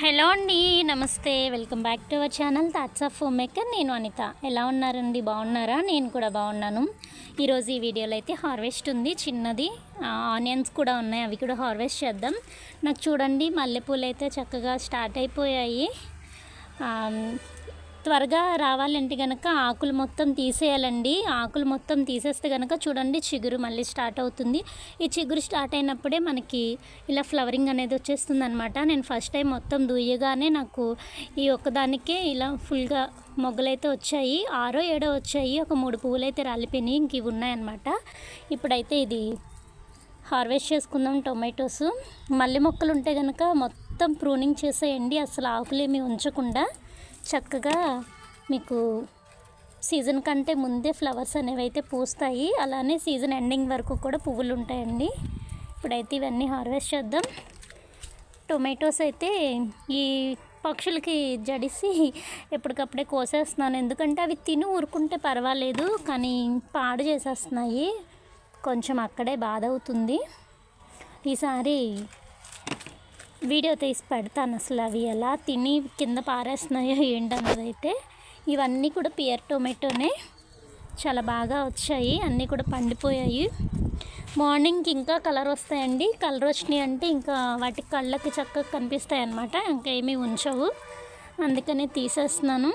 Hello అండి నమస్తే. Welcome back to our channel thoughts of home maker నేను అనిత. ఎలా ఉన్నారండి? బాగున్నారా? నేను కూడా బాగున్నాను. ఈరోజు ఈ వీడియోలో అయితే హార్వెస్ట్ ఉంది చిన్నది. ఆనియన్స్ కూడా ఉన్నాయి అవి కూడా హార్వెస్ట్ చేద్దాం. నాకు చూడండి మల్లెపూలు అయితే చక్కగా స్టార్ట్ అయిపోయాయి. త్వరగా రావాలంటే కనుక ఆకులు మొత్తం తీసేయాలండి. ఆకులు మొత్తం తీసేస్తే కనుక చూడండి చిగురు మళ్ళీ స్టార్ట్ అవుతుంది. ఈ చిగురు స్టార్ట్ అయినప్పుడే మనకి ఇలా ఫ్లవరింగ్ అనేది వచ్చేస్తుంది అనమాట నేను ఫస్ట్ టైం మొత్తం దూయగానే నాకు ఈ ఒక్కదానికే ఇలా ఫుల్గా మొగ్గలైతే వచ్చాయి. ఆరో ఏడో వచ్చాయి. ఒక మూడు పువ్వులు అయితే రాలిపోయినాయి. ఇంక ఇవి ఉన్నాయన్నమాట. ఇప్పుడైతే ఇది హార్వెస్ట్ చేసుకుందాం టొమాటోస్. మల్లె మొక్కలు ఉంటే కనుక మొత్తం ప్రూనింగ్ చేసేయండి. అసలు ఆకులేమి ఉంచకుండా. చక్కగా మీకు సీజన్ కంటే ముందే ఫ్లవర్స్ అనేవి అయితే పూస్తాయి అలానే సీజన్ ఎండింగ్ వరకు కూడా పువ్వులు ఉంటాయండి. ఇప్పుడైతే ఇవన్నీ హార్వెస్ట్ చేద్దాం. టొమాటోస్ అయితే ఈ పక్షులకి జడిసి ఎప్పటికప్పుడే కోసేస్తున్నాను. ఎందుకంటే అవి తిని ఊరుకుంటే పర్వాలేదు కానీ పాడు చేసేస్తున్నాయి. కొంచెం అక్కడే బాధ అవుతుంది ఈసారి వీడియో తీసి పెడతాను అసలు అవి ఎలా తిని కింద పారేస్తున్నాయో ఏంటన్నది అయితే ఇవన్నీ కూడా పియర్ టొమాటోనే చాలా బాగా వచ్చాయి అన్నీ కూడా పండిపోయాయి. మార్నింగ్కి ఇంకా కలర్ వస్తాయండి. కలర్ వచ్చినాయి అంటే ఇంకా వాటి కళ్ళకి చక్కగా కనిపిస్తాయి అన్నమాట ఇంకా ఏమీ ఉంచవు. అందుకనే తీసేస్తున్నాను.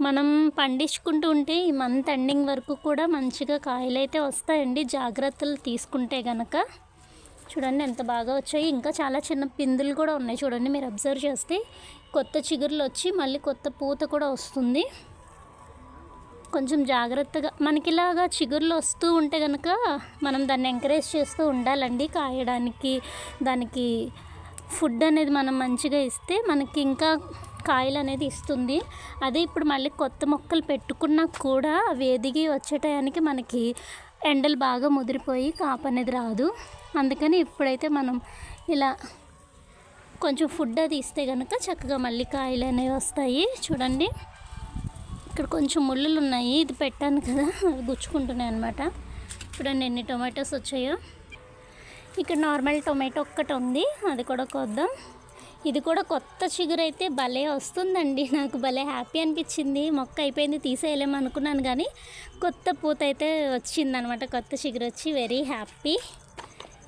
మనం పండించుకుంటూ ఉంటే ఈ మంత్ ఎండింగ్ వరకు కూడా మంచిగా కాయలు అయితే వస్తాయండి. జాగ్రత్తలు తీసుకుంటే గనక. చూడండి ఎంత బాగా వచ్చాయి. ఇంకా చాలా చిన్న పిందులు కూడా ఉన్నాయి చూడండి మీరు అబ్జర్వ్ చేస్తే. కొత్త చిగురులు వచ్చి మళ్ళీ కొత్త పూత కూడా వస్తుంది. కొంచెం జాగ్రత్తగా మనకి ఇలాగా చిగుర్లు వస్తూ ఉంటే కనుక మనం దాన్ని ఎంకరేజ్ చేస్తూ ఉండాలండి కాయడానికి. దానికి ఫుడ్ అనేది మనం మంచిగా ఇస్తే మనకి ఇంకా కాయలు అనేది ఇస్తుంది. అదే ఇప్పుడు మళ్ళీ కొత్త మొక్కలు పెట్టుకున్నా కూడా అవి ఎదిగి వచ్చే టయానికి మనకి ఎండలు బాగా ముదిరిపోయి కాపు అనేది రాదు. అందుకని ఇప్పుడైతే మనం ఇలా కొంచెం ఫుడ్ అది ఇస్తే కనుక చక్కగా మళ్ళీ కాయలు అనేవి వస్తాయి. చూడండి. ఇక్కడ కొంచెం ముళ్ళులు ఉన్నాయి. ఇది పెట్టాను కదా అవి గుచ్చుకుంటున్నాయి అనమాట చూడండి ఎన్ని టొమాటోస్ వచ్చాయో. ఇక్కడ నార్మల్ టొమాటో ఒక్కటి ఉంది. అది కూడా కొద్దాం. ఇది కూడా కొత్త చిగురు అయితే భలే వస్తుందండి. నాకు భలే హ్యాపీ అనిపించింది. మొక్క అయిపోయింది తీసేయలేము అనుకున్నాను కానీ కొత్త పూత అయితే వచ్చిందనమాట. కొత్త చిగురు వచ్చి వెరీ హ్యాపీ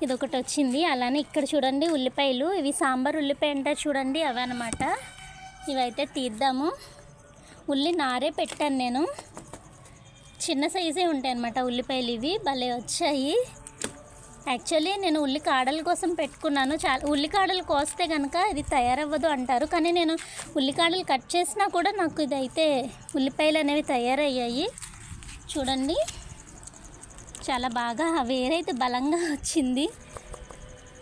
ఇది ఒకటి వచ్చింది. అలానే ఇక్కడ చూడండి ఉల్లిపాయలు. ఇవి సాంబార్ ఉల్లిపాయ అంటారు చూడండి అవి అనమాట ఇవైతే తీద్దాము. ఉల్లి నారే పెట్టాను నేను. చిన్న సైజే ఉంటాయి అనమాట ఉల్లిపాయలు ఇవి. భలే వచ్చాయి. యాక్చువల్లీ నేను ఉల్లికాడల కోసం పెట్టుకున్నాను. చాలా ఉల్లికాడలు కోస్తే కనుక ఇది తయారవ్వదు అంటారు. కానీ నేను ఉల్లికాడలు కట్ చేసినా కూడా నాకు ఇది అయితే ఉల్లిపాయలు అనేవి తయారయ్యాయి. చూడండి. చాలా బాగా వేరైతే బలంగా వచ్చింది.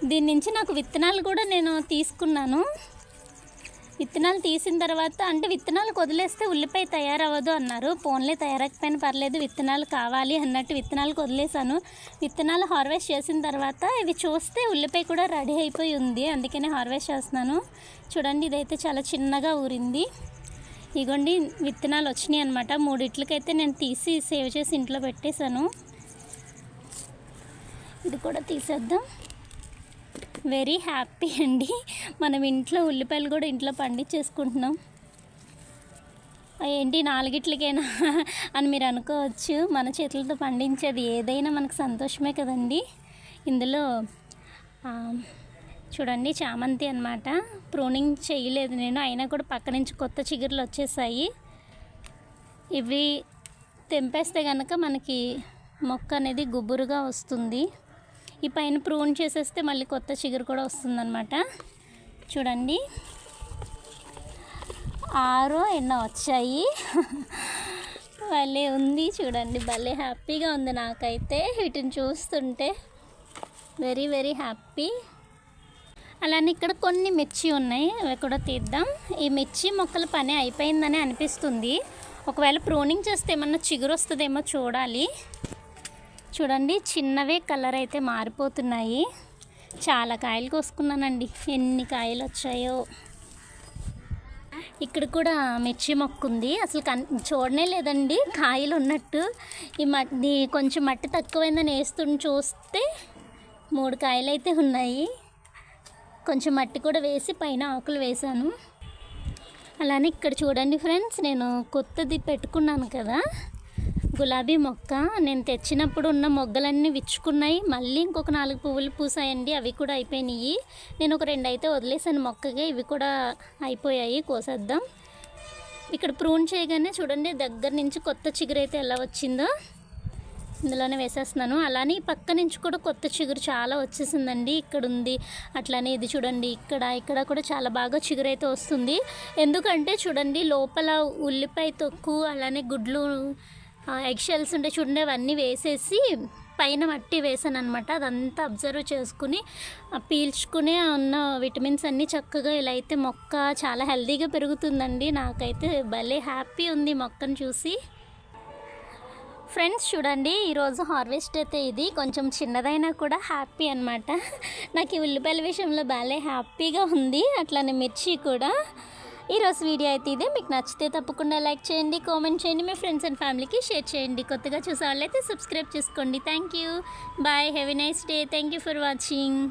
దీని నుంచి నాకు విత్తనాలు కూడా నేను తీసుకున్నాను. విత్తనాలు తీసిన తర్వాత అంటే విత్తనాలు వదిలేస్తే ఉల్లిపాయ తయారవ్వదు అన్నారు. ఫోన్లే తయారకపోయినా పర్లేదు విత్తనాలు కావాలి అన్నట్టు విత్తనాలు వదిలేసాను విత్తనాలు హార్వెస్ట్ చేసిన తర్వాత ఇవి చూస్తే ఉల్లిపాయ కూడా రెడీ అయిపోయి ఉంది. అందుకనే హార్వెస్ట్ చేస్తున్నాను. చూడండి ఇదైతే చాలా చిన్నగా ఊరింది. ఇగోండి విత్తనాలు వచ్చినాయి అనమాట మూడిట్లకైతే నేను తీసి సేవ్ చేసి ఇంట్లో పెట్టేశాను. ఇది కూడా తీసేద్దాం. వెరీ హ్యాపీ అండి. మనం ఇంట్లో ఉల్లిపాయలు కూడా ఇంట్లో పండించేసుకుంటున్నాం. ఏంటి నాలుగిట్లకేనా అని మీరు అనుకోవచ్చు. మన చేతులతో పండించేది ఏదైనా మనకు సంతోషమే కదండి. ఇందులో చూడండి చామంతి అనమాట ప్రూనింగ్ చేయలేదు నేను. అయినా కూడా పక్క నుంచి కొత్త చిగురులు వచ్చేసాయి. ఇవి తెంపేస్తే కనుక మనకి మొక్క అనేది గుబురుగా వస్తుంది. ఈ పైన ప్రూన్ చేసేస్తే మళ్ళీ కొత్త చిగురు కూడా వస్తుందన్నమాట. చూడండి. ఆరో ఎన్నో వచ్చాయి. భలే ఉంది చూడండి. భలే హ్యాపీగా ఉంది నాకైతే. వీటిని చూస్తుంటే వెరీ వెరీ హ్యాపీ. అలానే ఇక్కడ కొన్ని మిర్చి ఉన్నాయి. అవి కూడా తీద్దాం. ఈ మిర్చి మొక్కల పని అయిపోయిందని అనిపిస్తుంది. ఒకవేళ ప్రూనింగ్ చేస్తే ఏమన్నా చిగురు వస్తుందేమో చూడాలి. చూడండి చిన్నవే కలర్ అయితే మారిపోతున్నాయి. చాలా కాయలు కోసుకున్నానండి. ఎన్ని కాయలు వచ్చాయో. ఇక్కడ కూడా మిర్చి మొక్క ఉంది. అసలు కన్ చూడనే లేదండి. కాయలు ఉన్నట్టు. ఈ మట్టి కొంచెం మట్టి తక్కువైందని వేస్తుండి చూస్తే మూడు కాయలు అయితే ఉన్నాయి. కొంచెం మట్టి కూడా వేసి పైన ఆకులు వేశాను. అలానే ఇక్కడ చూడండి ఫ్రెండ్స్ నేను కొత్తది పెట్టుకున్నాను కదా. గులాబీ మొక్క నేను తెచ్చినప్పుడు ఉన్న మొగ్గలన్నీ విచ్చుకున్నాయి. మళ్ళీ ఇంకొక నాలుగు పువ్వులు పూసాయండి. అవి కూడా అయిపోయినాయి. నేను ఒక రెండు అయితే వదిలేసాను. మొక్కగా ఇవి కూడా అయిపోయాయి. కోసేద్దాం. ఇక్కడ ప్రూన్ చేయగానే చూడండి దగ్గర నుంచి కొత్త చిగురు అయితే ఎలా వచ్చిందో ఇందులోనే వేసేస్తున్నాను. అలానే ఈ పక్క నుంచి కూడా కొత్త చిగురు చాలా వచ్చేసిందండి. ఇక్కడ ఉంది అట్లానే ఇది చూడండి ఇక్కడ ఇక్కడ కూడా చాలా బాగా చిగురు అయితే వస్తుంది. ఎందుకంటే చూడండి లోపల ఉల్లిపాయ తొక్కు అలానే గుడ్లు ఎగ్ షెల్స్ ఉంటే చూడండి అవన్నీ వేసేసి పైన మట్టి వేసాను అనమాట అదంతా అబ్జర్వ్ చేసుకుని పీల్చుకునే ఉన్న విటమిన్స్ అన్నీ చక్కగా ఇలా అయితే మొక్క చాలా హెల్తీగా పెరుగుతుందండి. నాకైతే భలే హ్యాపీ ఉంది మొక్కను చూసి. ఫ్రెండ్స్ చూడండి ఈరోజు హార్వెస్ట్ అయితే ఇది. కొంచెం చిన్నదైనా కూడా హ్యాపీ అనమాట నాకు ఈ ఉల్లిపాయల విషయంలో భలే హ్యాపీగా ఉంది. అట్లానే మిర్చి కూడా. ఈరోజు వీడియో అయితే ఇదే. మీకు నచ్చితే తప్పకుండా లైక్ చేయండి కామెంట్ చేయండి మీ ఫ్రెండ్స్ అండ్ ఫ్యామిలీకి షేర్ చేయండి. కొత్తగా చూసే వాళ్ళైతే సబ్స్క్రైబ్ చేసుకోండి. Thank you bye. Have a nice day. Thank you for watching.